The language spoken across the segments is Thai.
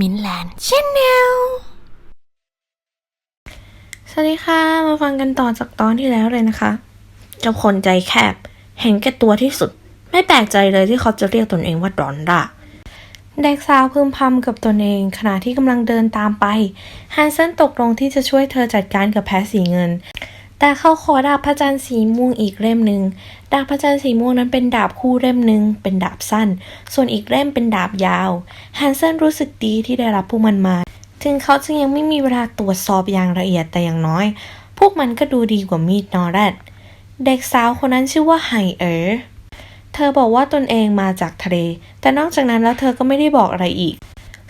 มินแลนด์ชแนลสวัสดีค่ะ มาฟังกันต่อจากตอนที่แล้วเลยนะคะเจ้าคนใจแคบ เห็นแก่ตัวที่สุด ไม่แปลกใจเลยที่เขาจะเรียกตนเองว่าดอนดาเด็กสาวพึมพำกับตนเองขณะที่กำลังเดินตามไปฮันเซนตกลงที่จะช่วยเธอจัดการกับแพ้สีเงิน แต่เขาขอดาบพระจันทร์สีม่วงอีกเล่มหนึ่ง ดาบพระจันทร์สีม่วงนั้นเป็นดาบคู่เล่มหนึ่งเป็นดาบสั้น ส่วนอีกเล่มเป็นดาบยาวฮันเซนรู้สึกดีที่ได้รับพวกมันมา ถึงเขาจะยังไม่มีเวลาตรวจสอบอย่างละเอียดแต่อย่างน้อย พวกมันก็ดูดีกว่ามีดนอแรดเด็กสาวคนนั้นชื่อว่าไฮเออร์เธอบอกว่าตนเองมาจากทะเล แต่นอกจากนั้นแล้วเธอก็ไม่ได้บอกอะไรอีก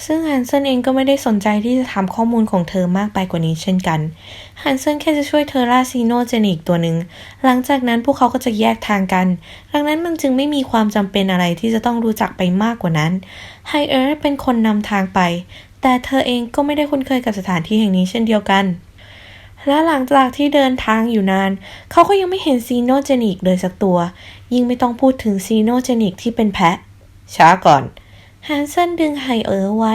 ซึ่งฮันเซนเองก็ไม่ได้สนใจที่จะทำข้อมูลของเธอมากไปกว่านี้เช่นกันฮันเซนแค่จะช่วยเธอล่าซีโนเจนอีกตัวหนึ่งหลังจากนั้นพวกเขาก็จะแยกทางกัน ดังนั้นมันจึงไม่มีความจำเป็นอะไรที่จะต้องรู้จักไปมากกว่านั้นไฮเออร์เป็นคนนำทางไป แต่เธอเองก็ไม่ได้คุ้นเคยกับสถานที่แห่งนี้เช่นเดียวกันและหลังจากที่เดินทางอยู่นาน เขาก็ยังไม่เห็นซีโนเจนิกเลยสักตัว ยิ่งไม่ต้องพูดถึงซีโนเจนิกที่เป็นแพะ ช้าก่อน ฮันเซนดึงไหเอ๋อร์ไว้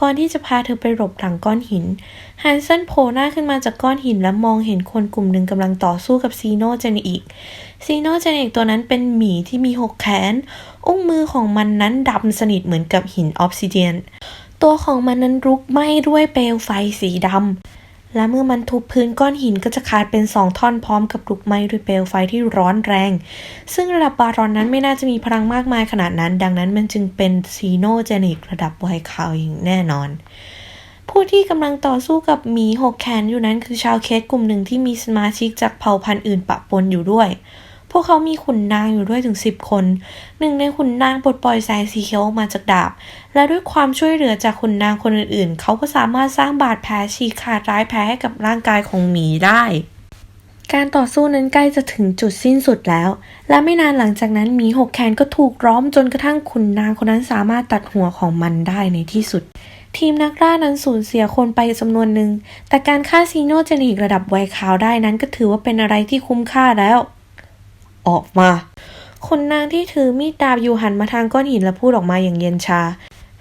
ก่อนที่จะพาเธอไปหลบหลังก้อนหิน ฮันเซนโผล่หน้าขึ้นมาจากก้อนหินและมองเห็นคนกลุ่มหนึ่งกำลังต่อสู้กับซีโนเจนิกซีโนเจนิกตัวนั้นเป็นหมีที่มีหกแขน อุ้งมือของมันนั้นดำสนิทเหมือนกับหินออฟซิเดียน ตัวของมันนั้นลุกไหม้ด้วยเปลวไฟสีดำ และเมื่อมันทุบพื้นก้อนหินก็จะขาดเป็นสองท่อนพร้อมกับลุกไหม้ด้วยเปลวไฟที่ร้อนแรง ซึ่งระดับบารอนนั้นไม่น่าจะมีพลังมากมายขนาดนั้น ดังนั้นมันจึงเป็นซีโนเจนิกระดับไวคาวอย่างแน่นอน ผู้ที่กำลังต่อสู้กับหมีหกแขนอยู่นั้นคือชาวเคสกลุ่มหนึ่งที่มีสมาชิกจากเผ่าพันธุ์อื่นปะปนอยู่ด้วย พวกเขามีขุนนางอยู่ด้วยถึง10คน หนึ่งในขุนนางปลดปล่อยแสงสีเขียวออกมาจากดาบ และด้วยความช่วยเหลือจากขุนนางคนอื่นๆ เขาก็สามารถสร้างบาดแผลฉีกขาดร้ายแผลให้กับร่างกายของหมีได้การต่อสู้นั้นใกล้จะถึงจุดสิ้นสุดแล้ว และไม่นานหลังจากนั้นหมีหกแขนก็ถูกร้อมจนกระทั่งขุนนางคนนั้นสามารถตัดหัวของมันได้ในที่สุด ทีมนักล่านั้นสูญเสียคนไปจำนวนหนึ่ง แต่การฆ่าซีโนเจนิกระดับไวคาวได้นั้นก็ถือว่าเป็นอะไรที่คุ้มค่าแล้ว ออกมา คนนางที่ถือมีดดาบอยู่หันมาทางก้อนหินและพูดออกมาอย่างเย็นชา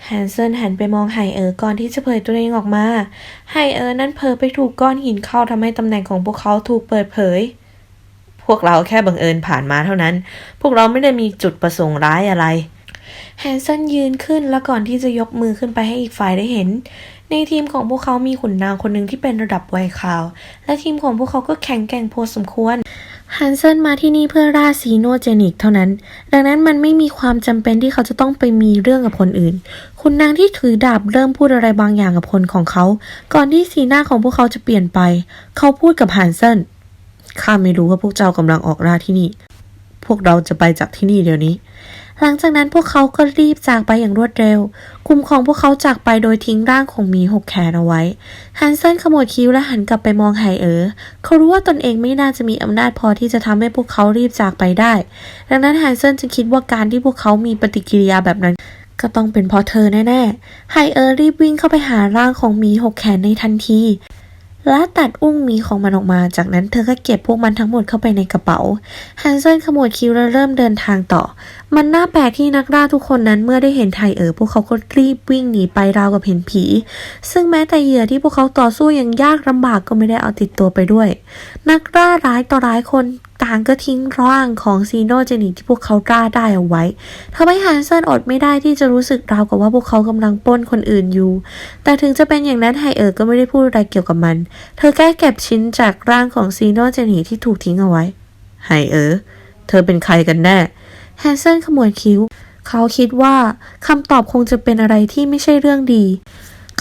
แฮนเซนหันไปมองไฮเออร์ก่อนที่จะเผยตัวเองออกมา ไฮเออร์นั้นเผลอไปถูกก้อนหินเข้าทำให้ตำแหน่งของพวกเขาถูกเปิดเผย พวกเราแค่บังเอิญผ่านมาเท่านั้น พวกเราไม่ได้มีจุดประสงค์ร้ายอะไร แฮนเซนยืนขึ้นแล้วก่อนที่จะยกมือขึ้นไปให้อีกฝ่ายได้เห็น ในทีมของพวกเขามีขุนนางคนหนึ่งที่เป็นระดับไวคาว และทีมของพวกเขาก็แข็งแกร่งพอสมควร ฮันเซนมาที่นี่เพื่อร่าซีโนเจนิกเท่านั้น ดังนั้นมันไม่มีความจำเป็นที่เขาจะต้องไปมีเรื่องกับคนอื่น คุณนางที่ถือดาบเริ่มพูดอะไรบางอย่างกับคนของเขา ก่อนที่สีหน้าของพวกเขาจะเปลี่ยนไป เขาพูดกับฮันเซนข้าไม่รู้ว่าพวกเจ้ากำลังออกล่าที่นี่ พวกเราจะไปจากที่นี่เดี๋ยวนี้ หลังจากนั้นพวกเขาก็รีบจากไปอย่างรวดเร็ว กลุ่มของพวกเขาจากไปโดยทิ้งร่างของหมีหกแขนเอาไว้ ฮันเซนขมวดคิ้วและหันกลับไปมองไฮเออร์เขารู้ว่าตนเองไม่น่าจะมีอำนาจพอที่จะทำให้พวกเขารีบจากไปได้ ดังนั้นฮันเซนจึงคิดว่าการที่พวกเขามีปฏิกิริยาแบบนั้นก็ต้องเป็นเพราะเธอแน่ๆ ไฮเออร์รีบวิ่งเข้าไปหาร่างของหมีหกแขนในทันที และตัดอุ้งมีของมันออกมา จากนั้นเธอก็เก็บพวกมันทั้งหมดเข้าไปในกระเป๋า ฮันเซนขมวดคิ้วและเริ่มเดินทางต่อ มันน่าแปลกที่นักล่าทุกคนนั้นเมื่อได้เห็นไทเออร์พวกเขาก็รีบวิ่งหนีไปราวกับเห็นผี ซึ่งแม้แต่เหยื่อที่พวกเขาต่อสู้อย่างยากลำบากก็ไม่ได้เอาติดตัวไปด้วย นักล่าร้ายต่อร้ายคนางก็ทิ้งร่างของซีโนเจนิกที่พวกเขาล่าได้เอาไว้ทำให้ฮันเซนอดไม่ได้ที่จะรู้สึกราวกับว่าพวกเขากำลังป้นคนอื่นอยู่ แต่ถึงจะเป็นอย่างนั้นไฮเออร์ก็ไม่ได้พูดอะไรเกี่ยวกับมัน เธอแค่เก็บชิ้นจากร่างของซีโนเจนิกที่ถูกทิ้งเอาไว้ไฮเออร์เธอเป็นใครกันแน่แฮนเซนขมวดคิ้ว เขาคิดว่าคำตอบคงจะเป็นอะไรที่ไม่ใช่เรื่องดี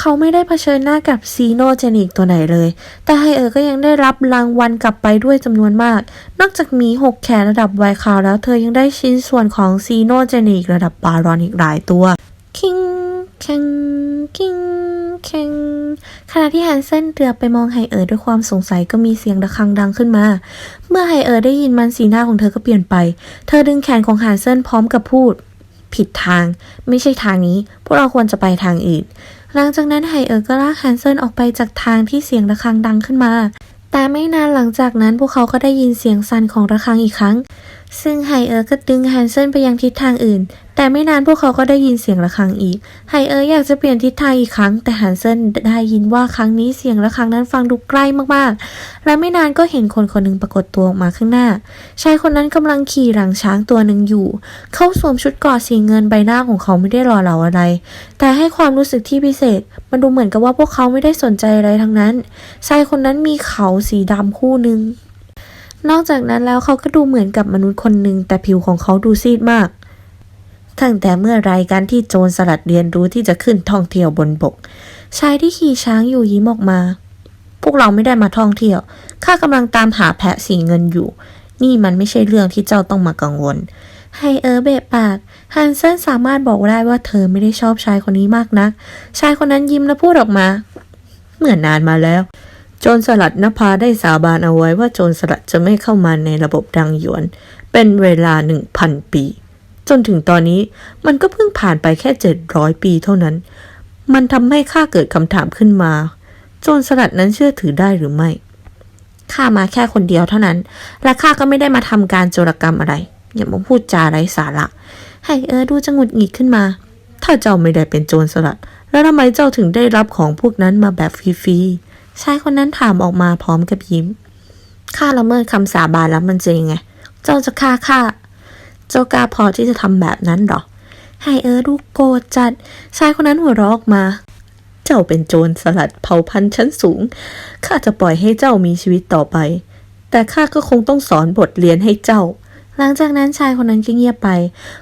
เขาไม่ได้เผชิญหน้ากับซีโนเจนิกตัวไหนเลย แต่ไฮเออร์ก็ยังได้รับรางวัลกลับไปด้วยจำนวนมาก นอกจากหมีหกแขนระดับไวคาวแล้วเธอยังได้ชิ้นส่วนของซีโนเจนิกระดับบารอนอีกหลายตัวคิงแข่งคิงแข่งขณะที่แฮนเซนเดือบไปมองไฮเออร์ด้วยความสงสัยก็มีเสียงระฆังดังขึ้นมา เมื่อไฮเออร์ได้ยินมันสีหน้าของเธอก็เปลี่ยนไป เธอดึงแขนของแฮนเซนพร้อมกับพูด ผิดทาง ไม่ใช่ทางนี้ พวกเราควรจะไปทางอื่น หลังจากนั้นไฮเออร์ก็ลากแฮนเซนออกไปจากทางที่เสียงระฆังดังขึ้นมา แต่ไม่นานหลังจากนั้นพวกเขาก็ได้ยินเสียงสั่นของระฆังอีกครั้ง ซึ่งไฮเออร์ก็ดึงแฮนเซนไปยังทิศทางอื่น แต่ไม่นานพวกเขาก็ได้ยินเสียงระฆังอีก ไฮเออร์อยากจะเปลี่ยนทิศทางอีกครั้ง แต่แฮนเซนได้ยินว่าครั้งนี้เสียงระฆังนั้นฟังดูใกล้มากๆ และไม่นานก็เห็นคนคนหนึ่งปรากฏตัวออกมาข้างหน้า ชายคนนั้นกำลังขี่หลังช้างตัวหนึ่งอยู่ เขาสวมชุดกราะสีเงินใบหน้าของเขาไม่ได้หล่อเหลาอะไร แต่ให้ความรู้สึกที่พิเศษ มันดูเหมือนกับว่าพวกเขาไม่ได้สนใจอะไรทั้งนั้น ชายคนนั้นมีเขาสีดำคู่หนึ่ง นอกจากนั้นแล้วเขาก็ดูเหมือนกับมนุษย์คนหนึ่งแต่ผิวของเขาดูซีดมาก ตั้งแต่เมื่อไรการที่โจรสลัดเรียนรู้ที่จะขึ้นท่องเที่ยวบนบก ชายที่ขี่ช้างอยู่ยิ้มออกมา พวกเราไม่ได้มาท่องเที่ยว ข้ากำลังตามหาแพะสีเงินอยู่ นี่มันไม่ใช่เรื่องที่เจ้าต้องมากังวล ไฮเออร์เบะปากฮันเซนสามารถบอกได้ว่าเธอไม่ได้ชอบชายคนนี้มากนัก ชายคนนั้นยิ้มและพูดออกมา เหมื่อนานมาแล้ว โจรสลัดนภาได้สาบานเอาไว้ว่าโจรสลัดจะไม่เข้ามาในระบบดังหยวน เป็นเวลาหนึ่งพันปี จนถึงตอนนี้มันก็เพิ่งผ่านไปแค่เจ็ดร้อยปีเท่านั้น มันทำให้ข้าเกิดคำถามขึ้นมา โจรสลัดนั้นเชื่อถือได้หรือไม่ข้ามาแค่คนเดียวเท่านั้น และข้าก็ไม่ได้มาทำการโจรกรรมอะไร อย่ามาพูดจาไร้สาระ ให้เออดูจะหงุดหงิดขึ้นมา ถ้าเจ้าไม่ได้เป็นโจรสลัด แล้วทำไมเจ้าถึงได้รับของพวกนั้นมาแบบฟรีๆ ชายคนนั้นถามออกมาพร้อมกับยิ้ม ข้าละเมิดคำสาบานแล้วมันจะยังไง เจ้าจะฆ่าข้า เจ้ากล้าพอที่จะทำแบบนั้นหรอ ไฮเออร์ดูโกรธจัด ชายคนนั้นหัวเราะออกมา เจ้าเป็นโจรสลัดเผ่าพันธุ์ชั้นสูง ข้าจะปล่อยให้เจ้ามีชีวิตต่อไป แต่ข้าก็คงต้องสอนบทเรียนให้เจ้า หลังจากนั้นชายคนนั้นก็เงียบไป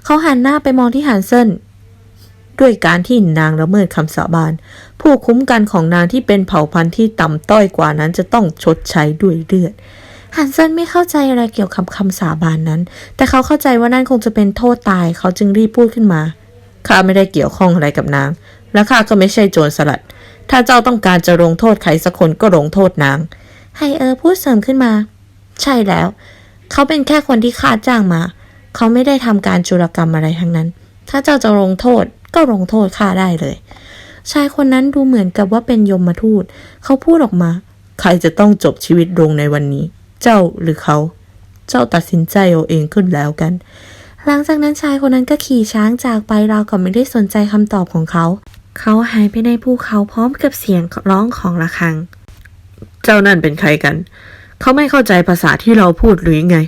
เขาหันหน้าไปมองที่ฮันเซิน ด้วยการที่นางละเมิดคำสาบาน ผู้คุ้มกันของนางที่เป็นเผ่าพันธุ์ที่ต่ำต้อยกว่านั้นจะต้องชดใช้ด้วยเลือดฮันเซนไม่เข้าใจอะไรเกี่ยวกับคำสาบานนั้น แต่เขาเข้าใจว่านั่นคงจะเป็นโทษตาย เขาจึงรีบพูดขึ้นมาข้าไม่ได้เกี่ยวข้องอะไรกับนาง และข้าก็ไม่ใช่โจรสลัด ถ้าเจ้าต้องการจะลงโทษใครสักคนก็ลงโทษนางไฮเออร์พูดเสริมขึ้นมา ใช่แล้ว เขาเป็นแค่คนที่ข้าจ้างมา เขาไม่ได้ทำการจุรกรรมอะไรทั้งนั้น ถ้าเจ้าจะลงโทษ ก็ลงโทษข้าได้เลย ชายคนนั้นดูเหมือนกับว่าเป็นยมทูต เขาพูดออกมา ใครจะต้องจบชีวิตลงในวันนี้ เจ้าหรือเขา เจ้าตัดสินใจเอาเองขึ้นแล้วกัน หลังจากนั้นชายคนนั้นก็ขี่ช้างจากไปราวกับไม่ได้สนใจคำตอบของเขา เขาหายไปในภูเขาพร้อมกับเสียงร้องของระฆัง เจ้านั่นเป็นใครกัน เขาไม่เข้าใจภาษาที่เราพูดหรือยังไง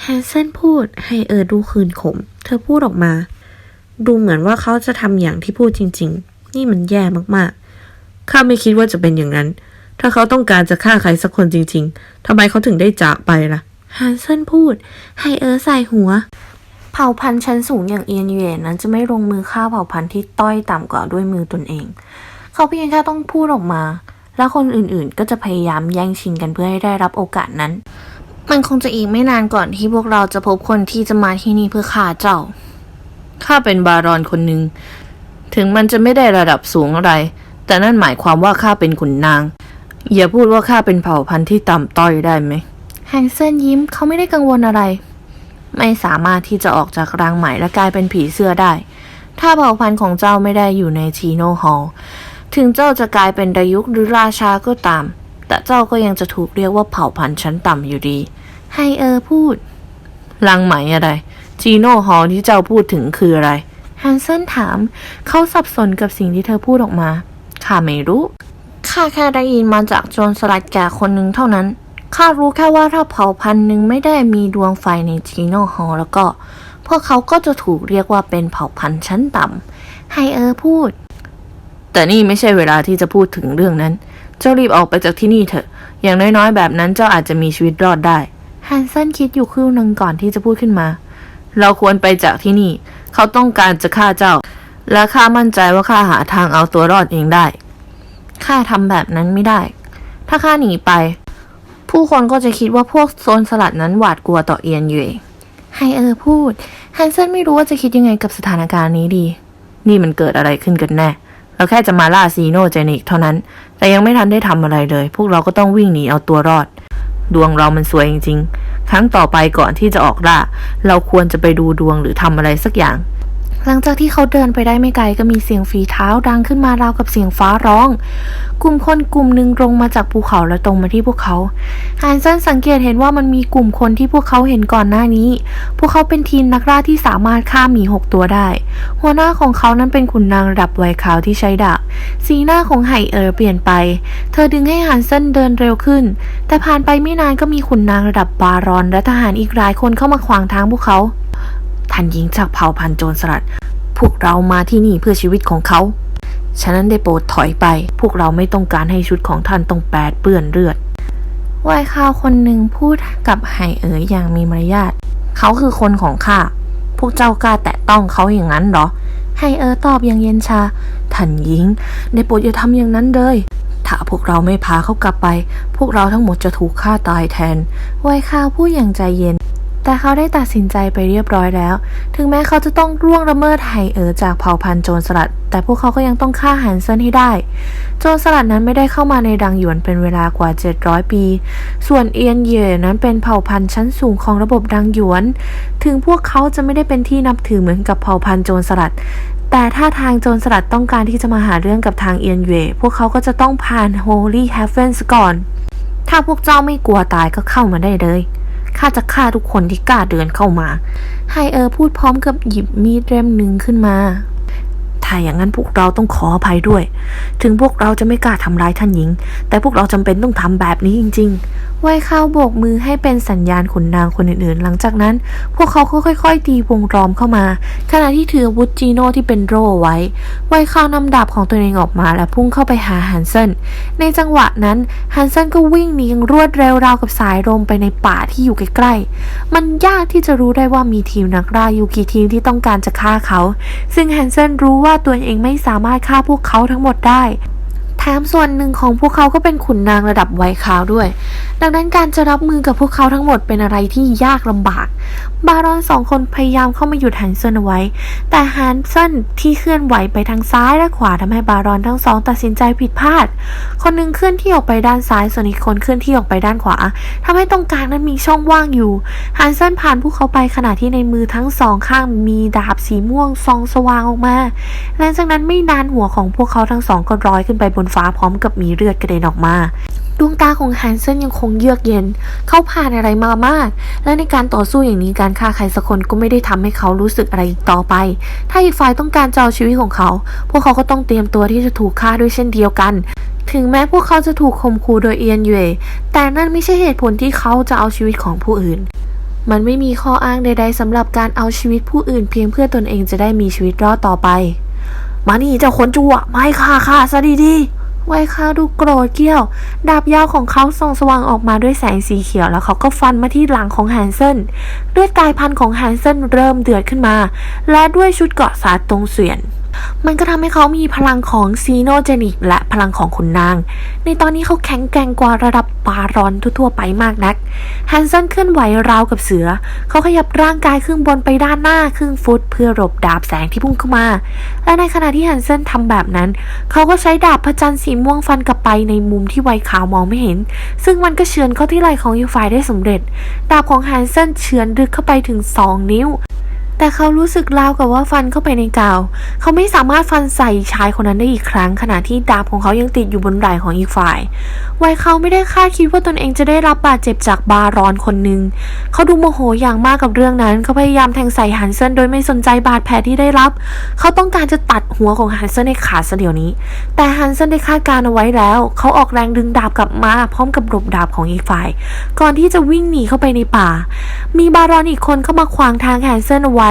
แฮนเซนพูดให้เออดูคืนขม เธอพูดออกมา ดูเหมือนว่าเขาจะทำอย่างที่พูดจริง ๆ นี่มันแย่มากๆ ข้าไม่คิดว่าจะเป็นอย่างนั้น ถ้าเขาต้องการจะฆ่าใครสักคนจริง ๆทำไมเขาถึงได้จากไปล่ะ ฮันเซนพูดให้เออใส่หัว เผ่าพันธุ์ชั้นสูงอย่างเอียนเย่นั้นจะไม่ลงมือฆ่าเผ่าพันธุ์ที่ต้อยต่ำกว่าด้วยมือตนเอง เขาเพียงแค่ต้องพูดออกมา แล้วคนอื่นๆ ก็จะพยายามแย่งชิงกันเพื่อให้ได้รับโอกาสนั้น มันคงจะอีกไม่นานก่อนที่พวกเราจะพบคนที่จะมาที่นี่เพื่อฆ่าเจ้า ข้าเป็นบารอนคนหนึ่ง ถึงมันจะไม่ได้ระดับสูงอะไร แต่นั่นหมายความว่าข้าเป็นขุนนาง อย่าพูดว่าข้าเป็นเผ่าพันธุ์ที่ต่ำต้อยได้ไหม แฮงเซนยิ้มเขาไม่ได้กังวลอะไร ไม่สามารถที่จะออกจากรังไหมและกลายเป็นผีเสื้อได้ ถ้าเผ่าพันธุ์ของเจ้าไม่ได้อยู่ในชีโนฮอลถึงเจ้าจะกลายเป็นดายุกหรือราชาก็ตาม แต่เจ้าก็ยังจะถูกเรียกว่าเผ่าพันธุ์ชั้นต่ำอยู่ดี ไฮเออร์พูด ลังไหมอะไร จีโน่ฮอลที่เจ้าพูดถึงคืออะไรฮันเซนถาม เขาสับสนกับสิ่งที่เธอพูดออกมาข้าไม่รู้ข้าแค่ได้ยินมาจากโจรสลัดแก่คนหนึ่งเท่านั้นข้ารู้แค่ว่าถ้าเผ่าพันธุ์หนึ่งไม่ได้มีดวงไฟในจีโน่ฮอลแล้วก็ พวกเขาก็จะถูกเรียกว่าเป็นเผ่าพันธุ์ชั้นต่ำไฮเออร์พูด แต่นี่ไม่ใช่เวลาที่จะพูดถึงเรื่องนั้น เจ้ารีบออกไปจากที่นี่เถอะ อย่างน้อยๆ แบบนั้นเจ้าอาจจะมีชีวิตรอดได้ฮันเซนคิดอยู่ครู่หนึ่งก่อนที่จะพูดขึ้นมา เราควรไปจากที่นี่ เขาต้องการจะฆ่าเจ้า และข้ามั่นใจว่าข้าหาทางเอาตัวรอดเองได้ ข้าทำแบบนั้นไม่ได้ ถ้าข้าหนีไป ผู้คนก็จะคิดว่าพวกโซนสลัดนั้นหวาดกลัวต่อเอียนเย่ไฮเออร์พูดฮันเซนไม่รู้ว่าจะคิดยังไงกับสถานการณ์นี้ดี นี่มันเกิดอะไรขึ้นกันแน่ เราแค่จะมาล่าซีโนเจนิกเท่านั้น แต่ยังไม่ทันได้ทำอะไรเลย พวกเราก็ต้องวิ่งหนีเอาตัวรอด ดวงเรามันสวยจริง ๆ ครั้งต่อไปก่อนที่จะออกล่า เราควรจะไปดูดวงหรือทำอะไรสักอย่าง หลังจากที่เขาเดินไปได้ไม่ไกลก็มีเสียงฝีเท้าดังขึ้นมาราวกับเสียงฟ้าร้อง กลุ่มคนกลุ่มหนึ่งลงมาจากภูเขาและตรงมาที่พวกเขาฮันเซนสังเกตเห็นว่ามันมีกลุ่มคนที่พวกเขาเห็นก่อนหน้านี้ พวกเขาเป็นทีมนักล่าที่สามารถฆ่าหมีหกตัวได้ หัวหน้าของเขานั้นเป็นขุนนางระดับไวขาวที่ใช้ดาบสีหน้าของไห่เอ๋อเปลี่ยนไป เธอดึงให้ฮันเซนเดินเร็วขึ้น แต่ผ่านไปไม่นานก็มีขุนนางระดับบารอนและทหารอีกหลายคนเข้ามาขวางทางพวกเขา ท่านหญิงจากเผ่าพันโจรสลัด พวกเรามาที่นี่เพื่อชีวิตของเขา ฉะนั้นได้โปรดถอยไป พวกเราไม่ต้องการให้ชุดของท่านต้องแปดเปื้อนเลือดวายข้าวคนหนึ่งพูดกับไห่เอ๋ยอย่างมีมารยาท เขาคือคนของข้า พวกเจ้ากล้าแตะต้องเขาอย่างนั้นเหรอ ไห่เอ๋อตอบอย่างเย็นชา ท่านหญิง ได้โปรดอย่าทำอย่างนั้นเลย ถ้าพวกเราไม่พาเขากลับไป พวกเราทั้งหมดจะถูกฆ่าตายแทนวายข้าวพูดอย่างใจเย็น แต่เขาได้ตัดสินใจไปเรียบร้อยแล้ว ถึงแม้เขาจะต้องร่วงละเมิดไหเอ๋อจากเผ่าพันธุ์โจรสลัด แต่พวกเขาก็ยังต้องฆ่าฮันเซนให้ได้ โจรสลัดนั้นไม่ได้เข้ามาในดังหยวนเป็นเวลากว่า 700 ปี ส่วนเอียนเย่นั้นเป็นเผ่าพันธุ์ชั้นสูงของระบบดังหยวน ถึงพวกเขาจะไม่ได้เป็นที่นับถือเหมือนกับเผ่าพันธุ์โจรสลัดแต่ถ้าทางโจรสลัดต้องการที่จะมาหาเรื่องกับทางเอียนเย่พวกเขาก็จะต้องผ่าน Holy Heavens ก่อน ถ้าพวกเจ้าไม่กลัวตายก็เข้ามาได้เลย ข้าจะฆ่าทุกคนที่กล้าเดินเข้ามา ไฮเออร์พูดพร้อมกับหยิบมีดเล่มหนึ่งขึ้นมา ถ้าอย่างนั้นพวกเราต้องขออภัยด้วย ถึงพวกเราจะไม่กล้าทำร้ายท่านหญิง แต่พวกเราจำเป็นต้องทำแบบนี้จริง ๆ ไว้ข้าวโบกมือให้เป็นสัญญาณขุนนางคนอื่นๆ หลังจากนั้น พวกเขาก็ค่อย ๆ ตีวงล้อมเข้ามา ขณะที่ถืออาวุธจีโน่ที่เป็นโร่ไว้ ไว้ข้าวนำดาบของตัวเองออกมาและพุ่งเข้าไปหาฮันเซนในจังหวะนั้นฮันเซนก็วิ่งหนีอย่างรวดเร็วราวกับสายลมไปในป่าที่อยู่ใกล้ๆ มันยากที่จะรู้ได้ว่ามีทีมนักล่าอยู่กี่ทีมที่ต้องการจะฆ่าเขา ซึ่งฮันเซนรู้ว่าตัวเองไม่สามารถฆ่าพวกเขาทั้งหมดได้ มส่วนหนึ่งของพวกเขาก็เป็นขุนนางระดับไวคาวด้วย ดังนั้นการจะรับมือกับพวกเขาทั้งหมดเป็นอะไรที่ยากลำบาก บารอนสองคนพยายามเข้ามาหยุดฮันเซนเอาไว้ แต่ฮันเซนที่เคลื่อนไหวไปทางซ้ายและขวาทำให้บารอนทั้งสอง ตัดสินใจผิดพลาด คนหนึ่งเคลื่อนที่ออกไปด้านซ้าย ส่วนอีกคนเคลื่อนที่ออกไปด้านขวาทำให้ตรงกลางนั้นมีช่องว่างอยู่ฮันเซนผ่านพวกเขาไปขณะที่ในมือทั้งสองข้างมีดาบสีม่วงส่องสว่างออกมาหลังจากนั้นไม่นานหัวของพวกเขาทั้งสองก็ลอยขึ้นไปบนฟ้าพร้อมกับมีเลือดกระเด็นออกมา ดวงตาของฮันเซนยังคงเยือกเย็น เขาผ่านอะไรมามาก และในการต่อสู้อย่างนี้การฆ่าใครสักคนก็ไม่ได้ทำให้เขารู้สึกอะไรอีกต่อไป ถ้าอีกฝ่ายต้องการจะเอาชีวิตของเขา พวกเขาก็ต้องเตรียมตัวที่จะถูกฆ่าด้วยเช่นเดียวกันถึงแม้พวกเขาจะถูกข่มขู่โดยเอียนเย่แต่นั่นไม่ใช่เหตุผลที่เขาจะเอาชีวิตของผู้อื่น มันไม่มีข้ออ้างใด ๆสำหรับการเอาชีวิตผู้อื่นเพียงเพื่อตนเองจะได้มีชีวิตรอดต่อไป มานี่เจ้าคนจัวไม่ฆ่าข้าซะดีๆ ไวข้าวดูโกรธเกี้ยว ดาบยาวของเขาส่องสว่างออกมาด้วยแสงสีเขียวแล้วเขาก็ฟันมาที่หลังของแฮนเซนเลือดกายพันธุ์ของแฮนเซนเริ่มเดือดขึ้นมา และด้วยชุดเกาะสาดตรงเสียน มันก็ทำให้เขามีพลังของซีโนเจนิกและพลังของขุนนาง ในตอนนี้เขาแข็งแกร่งกว่าระดับบารอนทั่วๆไปมากนักแฮนเซนเคลื่อนไหวราวกับเสือ เขาขยับร่างกายครึ่งบนไปด้านหน้าครึ่งฟุต เพื่อหลบดาบแสงที่พุ่งเข้ามา และในขณะที่แฮนเซนทำแบบนั้น เขาก็ใช้ดาบพระจันทร์สีม่วงฟันกลับไปในมุมที่ไวขาวมองไม่เห็น ซึ่งมันก็เฉือนเข้าที่ไหล่ของอีกฝ่ายได้สำเร็จ ดาบของแฮนเซนเฉือนลึกเข้าไปถึง 2 นิ้ว แต่เขารู้สึกราวกับว่าฟันเข้าไปในกาว เขาไม่สามารถฟันใส่ชายคนนั้นได้อีกครั้ง ขณะที่ดาบของเขายังติดอยู่บนไหล่ของอีกฝ่าย ไวเขาไม่ได้คาดคิดว่าตนเองจะได้รับบาดเจ็บจากบารอนคนหนึ่ง เขาดูโมโหอย่างมากกับเรื่องนั้น เขาพยายามแทงใส่ฮันเซนโดยไม่สนใจบาดแผลที่ได้รับ เขาต้องการจะตัดหัวของฮันเซนในขาซะเดี๋ยวนี้ แต่ฮันเซนได้คาดการเอาไว้แล้ว เขาออกแรงดึงดาบกลับมา พร้อมกับหลบดาบของอีกฝ่าย ก่อนที่จะวิ่งหนีเข้าไปในป่า มีบารอนอีกคนเข้ามาขวางทางฮันเซนเอาไว้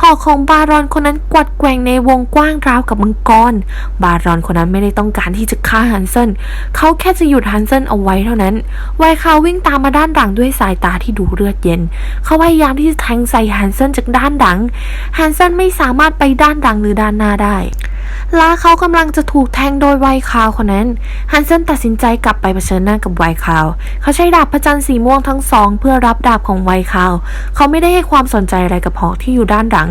หอกของบารอนคนนั้นกวัดแกว่งในวงกว้างราวกับมังกร บารอนคนนั้นไม่ได้ต้องการที่จะฆ่าฮันเซนเขาแค่จะหยุดฮันเซนเอาไว้เท่านั้นไวคาววิ่งตามมาด้านหลังด้วยสายตาที่ดูเลือดเย็น เขาพยายามที่จะแทงใส่ฮันเซนจากด้านหลังฮันเซนไม่สามารถไปด้านหลังหรือด้านหน้าได้ และเขากำลังจะถูกแทงโดยไวคาวคนนั้น ฮันเซนตัดสินใจกลับไปเผชิญหน้ากับไวคาว เขาใช้ดาบพระจันทร์สีม่วงทั้งสอง เพื่อรับดาบของไวคาว เขาไม่ได้ให้ความสนใจอะไรกับหอกที่อยู่ด้านหลัง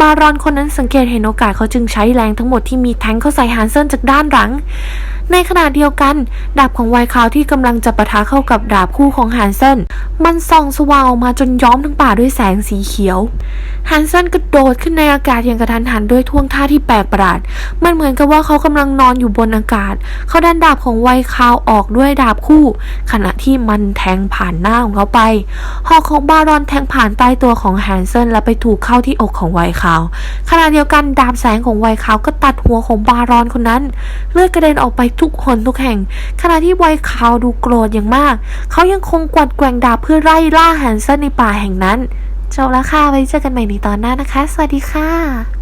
บารอนคนนั้นสังเกตเห็นโอกาสเขาจึงใช้แรงทั้งหมดที่มีแทงเข้าใส่ฮันเซนจากด้านหลัง ในขณะเดียวกัน ดาบของไวคาวที่กำลังจะปะทะเข้ากับดาบคู่ของฮันเซนมันส่องสว่างออกมาจนย้อมทั้งป่าด้วยแสงสีเขียวฮันเซนกระโดดขึ้นในอากาศอย่างกระทันหันด้วยท่วงท่าที่แปลกประหลาด มันเหมือนกับว่าเขากำลังนอนอยู่บนอากาศ เขาดันดาบของไวคาวออกด้วยดาบคู่ ขณะที่มันแทงผ่านหน้าของเขาไป หอกของบารอนแทงผ่านใต้ตัวของแฮนเซนและไปถูกเข้าที่อกของไวคาว ขณะเดียวกันดาบแสงของไวคาวก็ตัดหัวของบารอนคนนั้น เลือดกระเด็นออกไปทุกหนทุกแห่ง ขณะที่ไวคาวดูโกรธอย่างมาก เขายังคงกวัดแกว่งดาบเพื่อไล่ล่าแฮนเซนในป่าแห่งนั้นจบแล้วค่ะไว้เจอกันใหม่ในตอนหน้านะคะ สวัสดีค่ะ